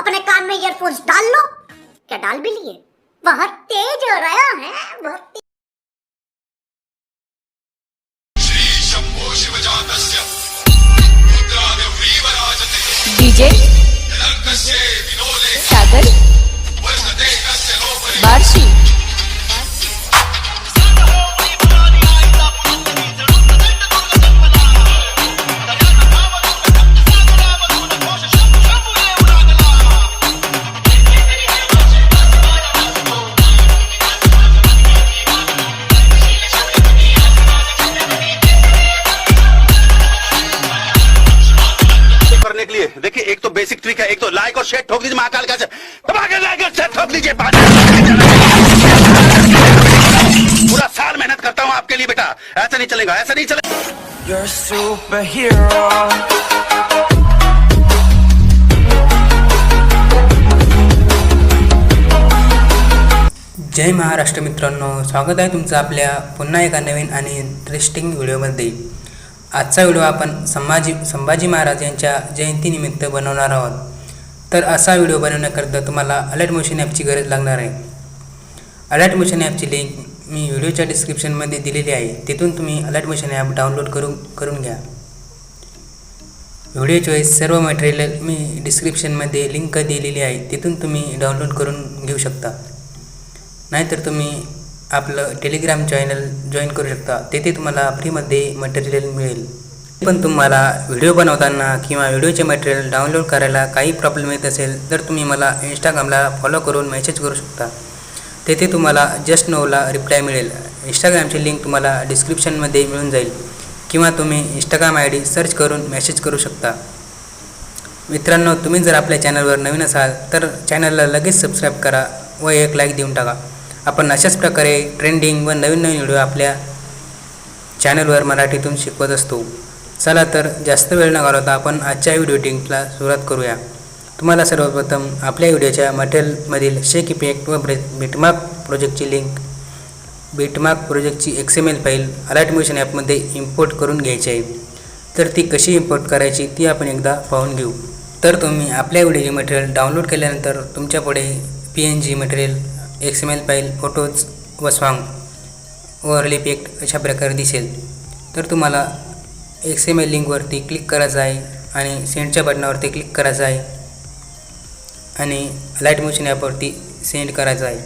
अपने कान में ईयरफोन्स डाल लो। क्या डाल भी लिए? बहुत तेज हो रहा है बहुत डीजे सागर। और शेयर ठोक दीजिए महाकाल का के शेयर ठोक दीजिए पूरा साल मेहनत करता हूँ आपके लिए बेटा। ऐसा नहीं चलेगा ऐसा नहीं चलेगा। You're a superhero. जय महाराष्ट्र मित्रांनो स्वागत आहे तुमचं आपल्या पुन्हा एका नवीन आणि इंटरेस्टिंग व्हिडिओमध्ये. आजचा व्हिडिओ आपण संभाजी संभाजी महाराज यांच्या जयंतीनिमित्त बनवणार आहोत. तर असा व्हिडिओ बनवण्याकरता तुम्हाला अलर्ट मोशन ॲपची गरज लागणार आहे. अलर्ट मोशन ॲपची लिंक मी व्हिडिओच्या डिस्क्रिप्शनमध्ये दिलेली आहे. तिथून तुम्ही अलर्ट मोशन ॲप डाउनलोड करून करून घ्या. व्हिडिओ चॉईस सर्व मटेरियल मी डिस्क्रिप्शनमध्ये लिंक दिलेली आहे. तिथून तुम्ही डाउनलोड करून घेऊ शकता. नाहीतर तुम्ही आपलं टेलिग्राम चॅनल जॉईन करू शकता. तेथे तुम्हाला फ्रीमध्ये मटेरियल मिळेल. पण तुम्हाला व्हिडिओ बनवताना किंवा व्हिडिओचे मटेरियल डाउनलोड करायला काही प्रॉब्लेम येत असेल तर तुम्ही मला इंस्टाग्रामला फॉलो करून मेसेज करू शकता. तेथे तुम्हाला जस्ट नोला रिप्लाय मिळेल. इंस्टाग्रामची लिंक तुम्हाला डिस्क्रिप्शनमध्ये मिळून जाईल. किंवा तुम्ही इंस्टाग्राम आय डी सर्च करून मेसेज करू शकता. मित्रांनो तुम्ही जर आपल्या चॅनलवर नवीन असाल तर चॅनलला लगेच सबस्क्राईब करा व एक लाईक देऊन टाका. आपण अशाच प्रकारे ट्रेंडिंग व नवीन नवीन व्हिडिओ आपल्या चॅनलवर मराठीतून शिकवत असतो. चला तर जास्त वेळ न घालवता आपण आजच्या व्हिडिओ टिंगला सुरुवात करूया. तुम्हाला सर्वप्रथम आपल्या व्हिडिओच्या मटेरियलमधील शेक इफेक्ट व ब्रे बिटमार्क प्रोजेक्टची लिंक बिटमार्क प्रोजेक्टची X M L file alert motion ॲपमध्ये इम्पोर्ट करून घ्यायची आहे. तर ती कशी इम्पोर्ट करायची ती आपण एकदा पाहून घेऊ. तर तुम्ही आपल्या व्हिडिओचे मटेरियल डाउनलोड केल्यानंतर तुमच्यापुढे P N G material X M L file photos व सॉन्ग ओव्हरल इफेक्ट अशा प्रकारे दिसेल. तर तुम्हाला एक्स एम एल लिंकवरती क्लिक करायचं आहे आणि सेंडच्या बटनावरती क्लिक करायचं आहे आणि अलाईट मोशन ॲपवरती सेंड करायचं आहे.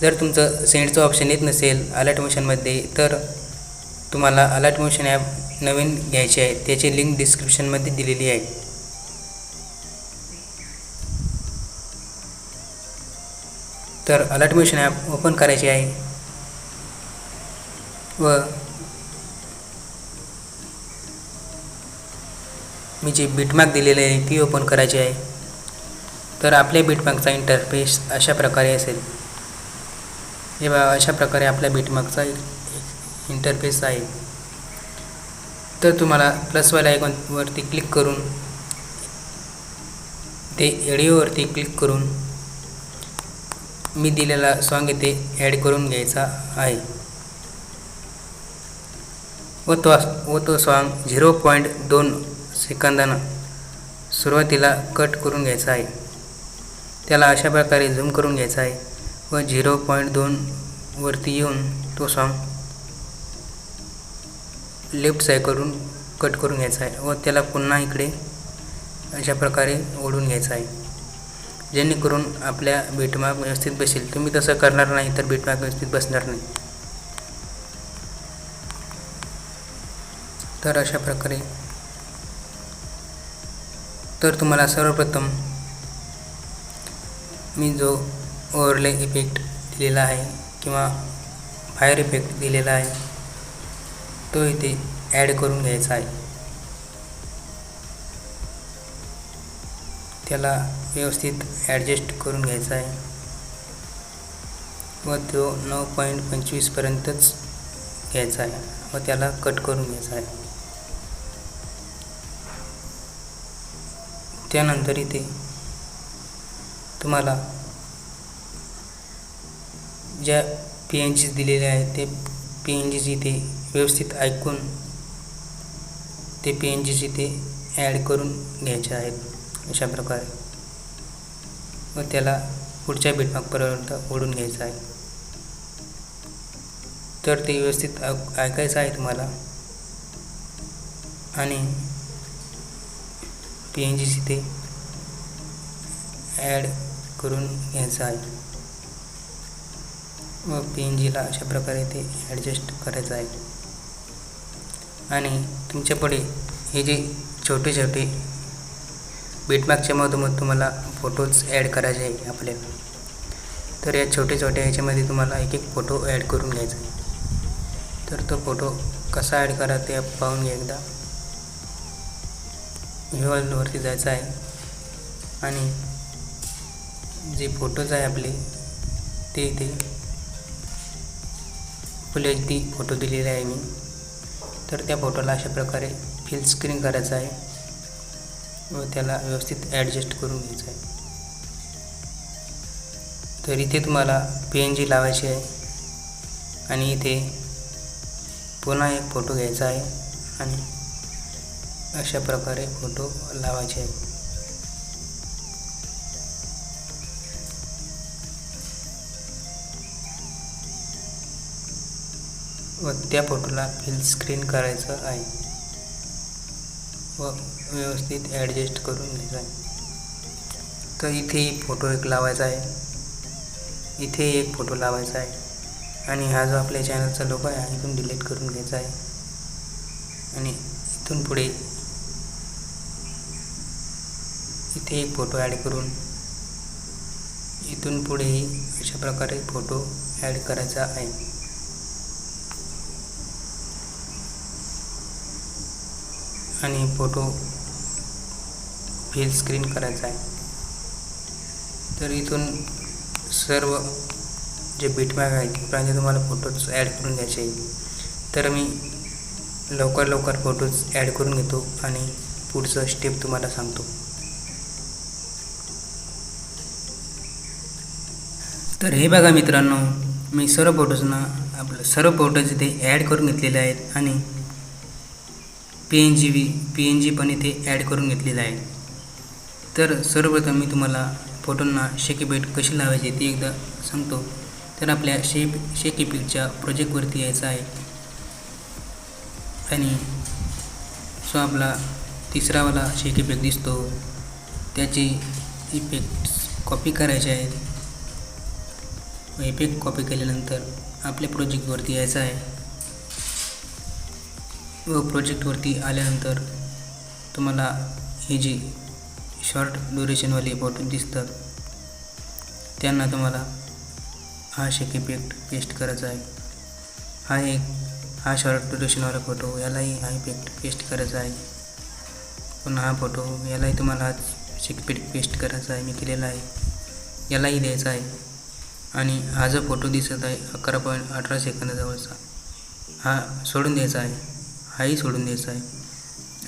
जर तुमचं सेंडचं ऑप्शन येत नसेल अलर्ट मोशनमध्ये तर तुम्हाला अलर्ट मोशन ॲप नवीन घ्यायचे आहे. त्याची लिंक डिस्क्रिप्शनमध्ये दिलेली आहे. तर अलर्ट मोशन ॲप ओपन करायची आहे व मी जे बिटमार्क दिलेले आहे ती ओपन करायची आहे. तर आपल्या बिटमार्कचा इंटरफेस अशा प्रकारे असेल. हे बा अशा प्रकारे आपल्या बिटमार्कचा इंटरफेस आहे. तर तुम्हाला प्लसवाल्या आयकॉनवरती क्लिक करून ते एडिओवरती क्लिक करून मी दिलेला सॉन्ग इथे ॲड करून घ्यायचा आहे. व तो व तो सॉन्ग झिरो पॉईंट दोन सेकंदानं सुरुवातीला कट करून घ्यायचा आहे. त्याला अशा प्रकारे झूम करून घ्यायचा आहे व झिरो पॉईंट दोनवरती येऊन तो सॉन्ग लेफ्ट साईड करून कट करून घ्यायचा आहे व त्याला पुन्हा इकडे अशा प्रकारे ओढून घ्यायचा आहे. जेणेकरून आपल्या बीटमार्क व्यवस्थित बसेल. तुम्ही तसं करणार नाही तर बीटमार्क व्यवस्थित बसणार नाही. तर अशा प्रकारे तर तुम्हाला सर्वप्रथम मी जो ओव्हरले इफेक्ट दिलेला आहे किंवा फायर इफेक्ट दिलेला आहे तो इथे ॲड करून घ्यायचा आहे. त्याला व्यवस्थित ॲडजस्ट करून घ्यायचा आहे. व तो नऊ पॉईंट पंचवीसपर्यंतच घ्यायचा आहे व त्याला कट करून घ्यायचा आहे. त्यानंतर इथे तुम्हाला ज्या पी एन जीज दिलेल्या आहेत ते पी एन जीज इथे व्यवस्थित ऐकून ते पी एन जीज इथे ॲड करून घ्यायचे आहेत. अशा प्रकारे. व त्याला पुढच्या बिटमार्कपर्यंत ओढून घ्यायचं आहे. तर ते व्यवस्थित ऐक- ऐकायचं आहे तुम्हाला. आणि पी एन जी तिथे ॲड करून घ्यायचं आहे व पी एन जीला अशा प्रकारे ते ॲडजस्ट करायचं आहे. आणि तुमच्यापुढे हे जे छोटे छोटे बीटमार्कच्या मधोमध तुम्हाला फोटोज ॲड करायचे आहे आपल्याला तर या छोटे छोट्या ह्याच्यामध्ये तुम्हाला एक एक फोटो ॲड करून घ्यायचा आहे. तर तो फोटो कसा ॲड करा ते पाहून घ्या एकदा. व्ह्यूवरती जायचं आहे. आणि जे फोटोज आहे आपले ते इथे फुल एच डी फोटो दिलेले आहे मी. तर त्या फोटोला अशा प्रकारे फिल स्क्रीन करायचं आहे. व त्याला व्यवस्थित ॲडजस्ट करून घ्यायचं आहे. तर इथे तुम्हाला पी एन जी लावायची आहे. आणि इथे पुन्हा एक फोटो घ्यायचा आहे. आणि अशा प्रकारे फोटो लावायचे आहे व त्या फोटोला फिल स्क्रीन करायचं आहे. व व्यवस्थित ॲडजस्ट करून घ्यायचं आहे. तर इथे फोटो एक लावायचा आहे. इथे एक फोटो लावायचा आहे. आणि हा जो आपल्या चॅनलचा लोगो आहे हा इथून डिलीट करून घ्यायचा आहे. आणि इथून पुढे इथे एक फोटो ॲड करून इथून पुढेही अशा प्रकारे फोटो ॲड करायचा आहे. आणि फोटो फिल स्क्रीन करायचा आहे. तर इथून सर्व जे बीटमॅग आहे तिथपर्यंत तुम्हाला फोटोज ॲड करून द्यायचे आहे. तर मी लवकर लवकर फोटोज ॲड करून घेतो आणि पुढचं स्टेप तुम्हाला सांगतो. तर हे बघा मित्रांनो मी सर्व फोटोजना आपलं सर्व फोटोज इथे ॲड करून घेतलेले आहेत आणि P N G V P N G पण इथे ॲड करून घेतलेलं आहे तर सर्वप्रथम मी तुम्हाला फोटोंना शेकी कशी लावायची ती एकदा सांगतो. तर आपल्या शेप शेकीपीटच्या प्रोजेक्टवरती यायचं आहे. आणि सो आपला तिसरावाला शेकीपीक दिसतो त्याची इफेक्ट्स कॉपी करायचे आहेत. इफेक्ट कॉपी केल्यानंतर आपल्या प्रोजेक्टवरती यायचं आहे. व प्रोजेक्टवरती आल्यानंतर तुम्हाला हे जी शॉर्ट ड्युरेशनवाले फोटो दिसतात त्यांना तुम्हाला हा शेक इफेक्ट पेस्ट करायचा आहे. हा एक हा शॉर्ट ड्युरेशनवाला फोटो यालाही हा इफेक्ट पेस्ट करायचा आहे. पुन्हा हा फोटो यालाही तुम्हाला हा शेक इफेक्ट पेस्ट करायचा आहे. मी केलेला आहे. यालाही द्यायचा आहे. आणि हा जो फोटो दिसत आहे अकरा पॉईंट अठरा सेकंदाजवळचा हा सोडून द्यायचा आहे. हाही सोडून द्यायचा आहे.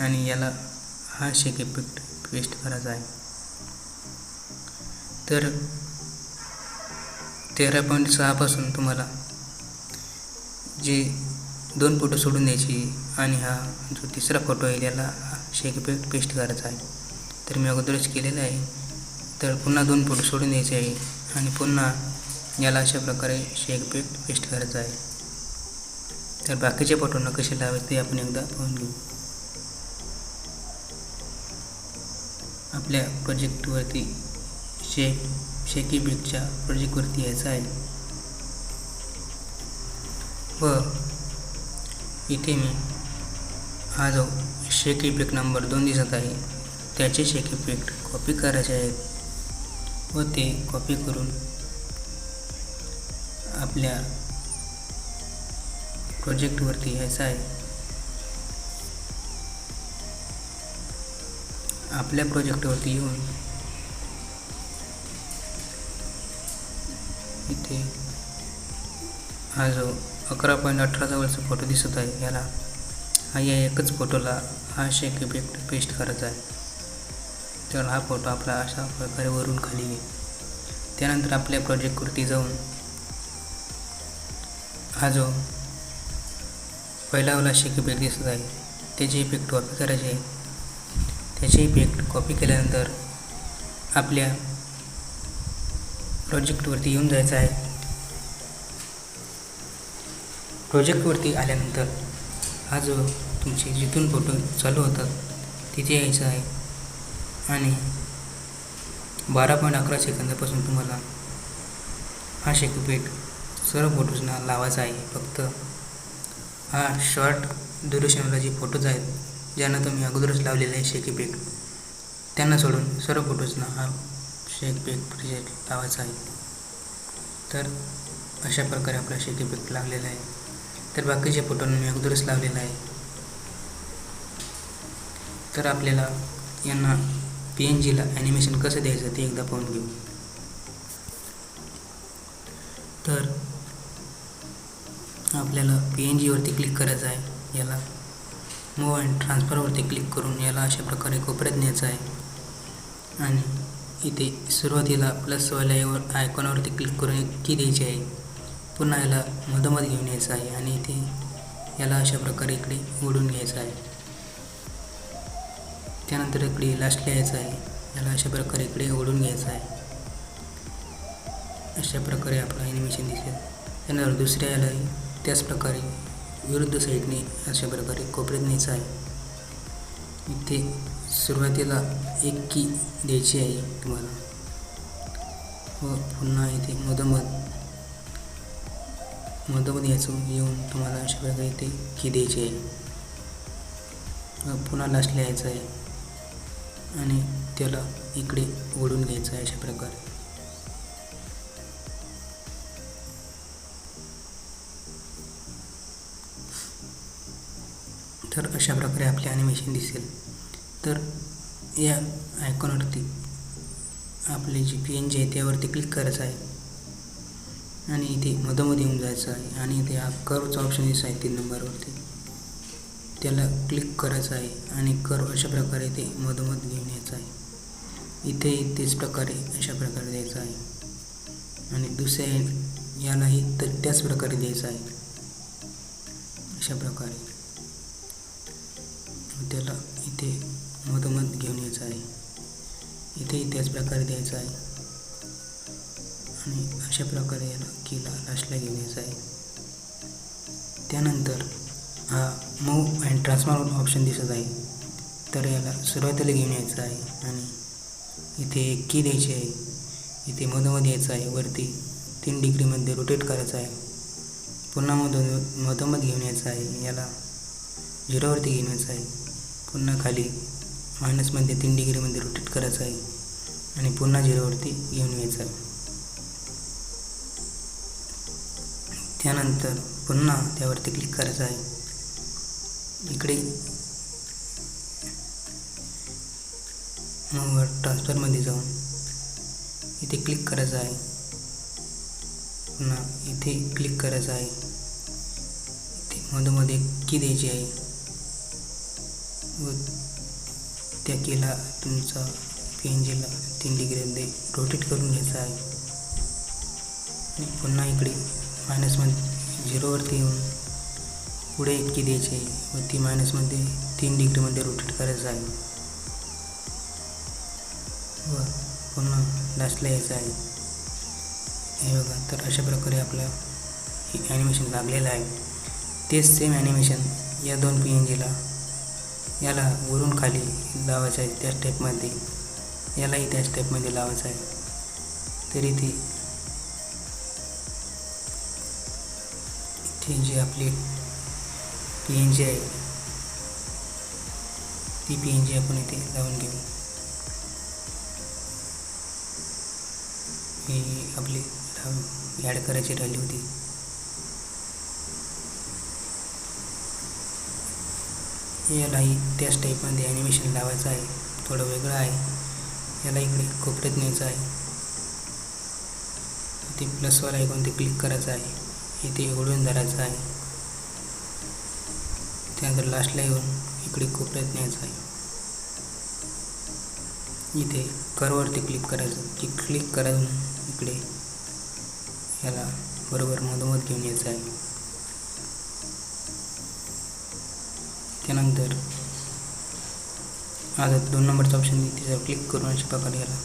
आणि याला हा शेक इफेक्ट पेस्ट करायचा आहे. तर तेरा पॉईंट सहापासून तुम्हाला जे दोन फोटो सोडून द्यायची आणि हा जो तिसरा फोटो आहे याला शेक इफेक्ट पेस्ट करायचा आहे. तर मी अगोदरच केलेलं आहे. तर पुन्हा दोन फोटो सोडून द्यायचे आहे. आणि पुन्हा याला अशा प्रकारे शेक पीठ पेस्ट करायचं आहे. तर बाकीचे फोटोंना कसे लावायचे ते आपण एकदा पाहून घेऊ. आपल्या प्रोजेक्टवरती शेक शेकी बीटच्या प्रोजेक्टवरती यायचं आहे. व इथे मी हा जो शेक इफेक्ट नंबर दोन दिसत आहे त्याचे शेक इफेक्ट कॉपी करायचे आहेत. व ते कॉपी करून आपल्या प्रोजेक्टवरती यायचं आहे. आपल्या प्रोजेक्टवरती येऊन इथे हा जो अकरा पॉईंट अठरा जवळचा फोटो दिसत आहे याला हा या एकच फोटोला हा शेक इफेक्ट पेस्ट करायचा आहे. तर हा फोटो आपला अशा प्रकारे वरून खाली येईल. त्यानंतर आपल्या प्रोजेक्टवरती जाऊन हा जो पहिला शेकी शेक इफेक्ट दिसत आहे त्याची इफेक्ट कॉपी करायचे. आहे इफेक्ट कॉपी केल्यानंतर आपल्या प्रोजेक्टवरती येऊन जायचं आहे. प्रोजेक्टवरती आल्यानंतर हा जो तुमचे जिथून फोटो चालू होतात तिथे यायचं आहे. आणि बारा पॉईंट अकरा सेकंदापासून तुम्हाला हा शेकपेट सर्व फोटोजना लावायचा आहे. फक्त हा शॉर्ट ड्युरेशनला जे फोटोज आहेत ज्यांना तुम्ही अगोदरच लावलेले आहे शेकीपेक त्यांना सोडून सर्व फोटोजना हा शेक पेक प्रोजेक्ट लावायचा आहे. तर अशा प्रकारे आपला शेकीपेक लागलेला आहे. तर बाकीच्या फोटोंना मी अगोदरच लावलेला आहे. तर आपल्याला यांना पी एन जीला ॲनिमेशन कसं द्यायचं ते एकदा पाहून घेऊ. तर आपल्याला पी एन जीवरती क्लिक करायचं आहे. याला मूव अँड ट्रान्सफरवरती क्लिक करून याला अशा प्रकारे कोपऱ्यात न्यायचं आहे. आणि इथे सुरुवातीला प्लसवाल्या यावर आयकॉनवरती क्लिक करून एक की द्यायची आहे. पुन्हा याला मधोमध घेऊन यायचं आहे आणि इथे याला अशा प्रकारे इकडे ओढून घ्यायचं आहे. त्यानंतर इकडे लास्टला यायचं आहे. याला अशा प्रकारे इकडे ओढून घ्यायचं आहे. अशा प्रकारे आपलं ॲनिमेशन दिसेल. त्यानंतर दुसऱ्या याला त्याचप्रकारे विरुद्ध साईडने अशा प्रकारे कोपऱ्यात न्यायचं आहे. इथे सुरुवातीला एक की द्यायची आहे तुम्हाला. व पुन्हा इथे मधोमध मधोमध यायचं येऊन तुम्हाला अशा प्रकारे इथे की द्यायची आहे. व पुन्हा लास्टला यायचं आहे. आणि त्याला इकडे ओढून घ्यायचं आहे अशा प्रकारे. अशा प्रकारे आपले ॲनिमेशन दिसेल. तर या आयकॉनवरती आपले जी पी एन जी आहे त्यावरती क्लिक करायचं आहे. आणि इथे मधोमध येऊन जायचं आहे. आणि इथे हा कर्वचा ऑप्शन दिसत आहे तीन नंबरवरती. त्याला क्लिक करायचं आहे आणि कर्व अशा प्रकारे ते मधोमध घेऊन यायचं आहे. इथे तेच प्रकारे अशा प्रकारे द्यायचं आहे. आणि दुसऱ्या यालाही तर त्याच प्रकारे द्यायचं आहे. अशा प्रकारे त्याला इथे मधोमध घेऊन यायचं आहे. इथेही त्याच प्रकारे द्यायचं आहे. आणि अशा प्रकारे याला किला लास्टला घेऊन यायचं आहे. त्यानंतर हा मूव अँड ट्रान्सफॉर्म ऑप्शन दिसत आहे. तर याला सुरुवातीला घेऊन यायचं आहे आणि इथे एक की द्यायची आहे. इथे मधोमध यायचं आहे. वरती तीन डिग्रीमध्ये रोटेट करायचं आहे. पुन्हा मधो मधोमध घेऊन यायचं आहे. याला झिरोवरती घेऊन यायचं आहे. पुन्हा खाली मायनसमध्ये तीन डिग्रीमध्ये रोटेट करायचं आहे. आणि पुन्हा झिरोवरती घेऊन यायचं आहे. त्यानंतर पुन्हा त्यावरती क्लिक करायचं आहे. इकडे. मग ट्रान्सफरमध्ये जाऊन इथे क्लिक करायचं आहे. पुन्हा इथे क्लिक करायचं आहे. इथे मधोमध्ये की द्यायची आहे. व त्या केला तुमचा पी एन जीला तीन डिग्रीमध्ये रोटेट करून घ्यायचा आहे. आणि पुन्हा इकडे मायनसमध्ये झिरोवरती येऊन पुढे इतकी द्यायची. आहे व ती मायनसमध्ये तीन डिग्रीमध्ये रोटेट करायचं आहे. व पुन्हा लास्टला यायचं आहे. हे बघा तर अशा प्रकारे आपला हे ॲनिमेशन लागलेलं आहे. तेच सेम ॲनिमेशन या दोन पी एन जीला याला वरून खाली लावायचं आहे त्याच स्टेपमध्ये यालाही त्याच स्टेपमध्ये लावायचं आहे. तरी ती इथे जी आपली पी एन जी आहे ती पी एन जी आपण इथे लावून घेऊ. ही आपली ॲड करायची राहिली होती. यालाही त्याच टाईपमध्ये ॲनिमेशन लावायचं आहे. थोडं वेगळं आहे. याला इकडे कोपऱ्यात न्यायचं आहे. ते प्लसवर ऐकून ते क्लिक करायचं आहे. इथे ओढून धरायचं आहे. त्यानंतर लास्टला येऊन इकडे कोपऱ्यात न्यायचं आहे. इथे करवरती क्लिक करायचं. ते क्लिक करून इकडे याला बरोबर मधोमध घेऊन यायचं आहे. त्यानंतर आता दोन नंबरचा ऑप्शन त्याच्यावर क्लिक करून अशा प्रकारे याला.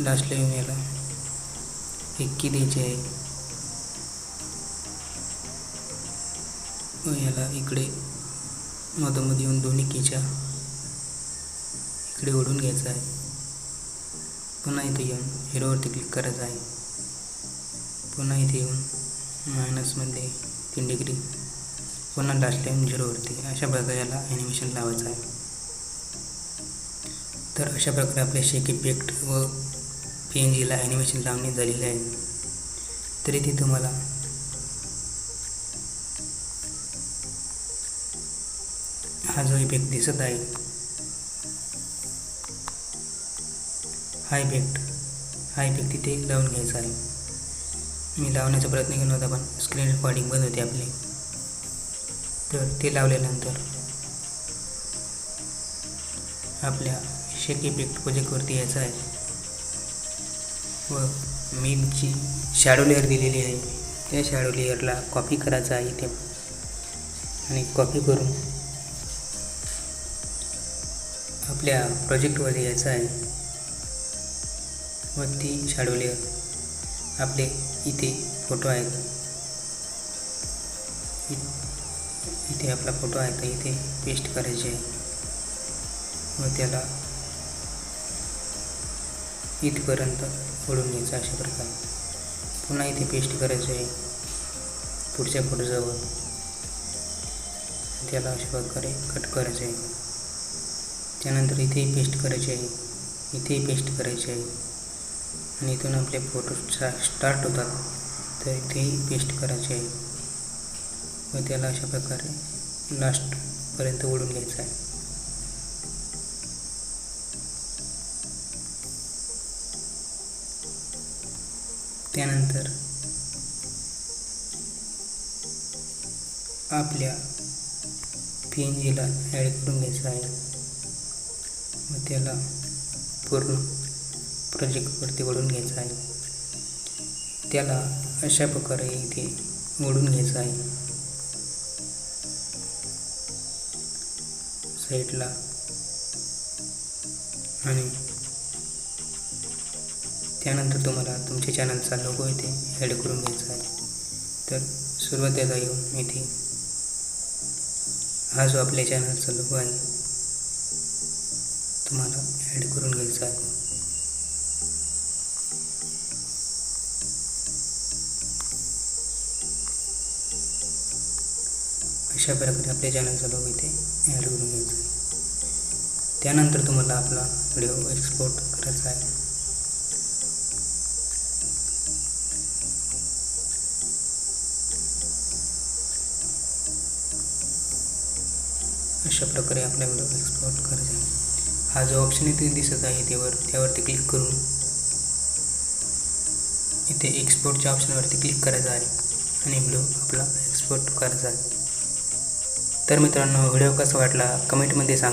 लास्टला येऊन याला. एक्की द्यायची आहे? याला इकडे मधोमध येऊन दोन्ही कीच्या इकडे ओढून घ्यायचं आहे. पुन्हा इथे येऊन हिरोवरती क्लिक करायचं आहे. पुन्हा इथे येऊन मायनसमध्ये तीन डिग्री पुन्हा लास्ट टाईम झिरोवरती अशा प्रकारे याला ॲनिमेशन लावायचं आहे. तर अशा प्रकारे आपले शेक इफेक्ट व पी एन जीला ॲनिमेशन लावणे झालेले आहे. तरी ती तुम्हाला हा जो इफेक्ट दिसत आहे हा इफेक्ट हा इफेक्ट तिथे लावून घ्यायचा आहे. मी लावण्याचा प्रयत्न केला होता पण स्क्रीन रेकॉर्डिंग बंद होते आपली. तर ते लावल्यानंतर आपल्या शेक इफेक्ट प्रोजेक्टवरती यायचं आहे. व मेनची शॅडो लेअर दिलेली आहे. त्या शॅडो लेअरला कॉपी करायचं आहे इथे. आणि कॉपी करून आपल्या प्रोजेक्टवर यायचं आहे. व ती शॅडो लेअर आपले इथे फोटो आहेत. इथे आपला फोटो आहे तर इथे पेस्ट करायचे आहे. व त्याला इथपर्यंत ओढून घ्यायचं अशा प्रकारे. पुन्हा इथे पेस्ट करायचं आहे पुढच्या फोटोजवळ त्याला अशा प्रकारे कट करायचं आहे. त्यानंतर इथेही पेस्ट करायचे आहे इथेही पेस्ट करायचे आहे. आणि इथून आपले फोटो स्टार्ट होतात तर इथेही पेस्ट करायचे आहे. व त्याला अशा प्रकारे लास्टपर्यंत ओढून घ्यायचं आहे. त्यानंतर आपल्या पी एन जीला ॲड करून घ्यायचं आहे. व त्याला पूर्ण प्रोजेक्टवरती ओढून घ्यायचं आहे. त्याला अशा प्रकारे इथे ओढून घ्यायचं आहे. साईडला. आणि त्यानंतर तुम्हाला तुमच्या चॅनलचा लोगो इथे ॲड करून घ्यायचा आहे. तर सुरुवातीला येऊन इथे हा जो आपल्या चॅनलचा लोगो आहे तुम्हाला ॲड करून घ्यायचा आहे. अशा प्रकारे आपल्या चॅनलचा लोक इथे ॲड करून घ्यायचा आहे. त्यानंतर तुम्हाला आपला व्हिडिओ एक्सपोर्ट करायचा आहे. अशा प्रकारे आपला व्हिडिओ एक्सपोर्ट करायचा आहे. हा जो ऑप्शन इथे दिसत आहे त्यावर त्यावरती क्लिक करून इथे एक्सपोर्टच्या ऑप्शनवरती क्लिक करायचं आहे आणि व्हिडिओ आपला एक्सपोर्ट करायचा आहे. तर मित्रांनो व्हिडिओ कसा वाटला? कमेंटमध्ये सांगा.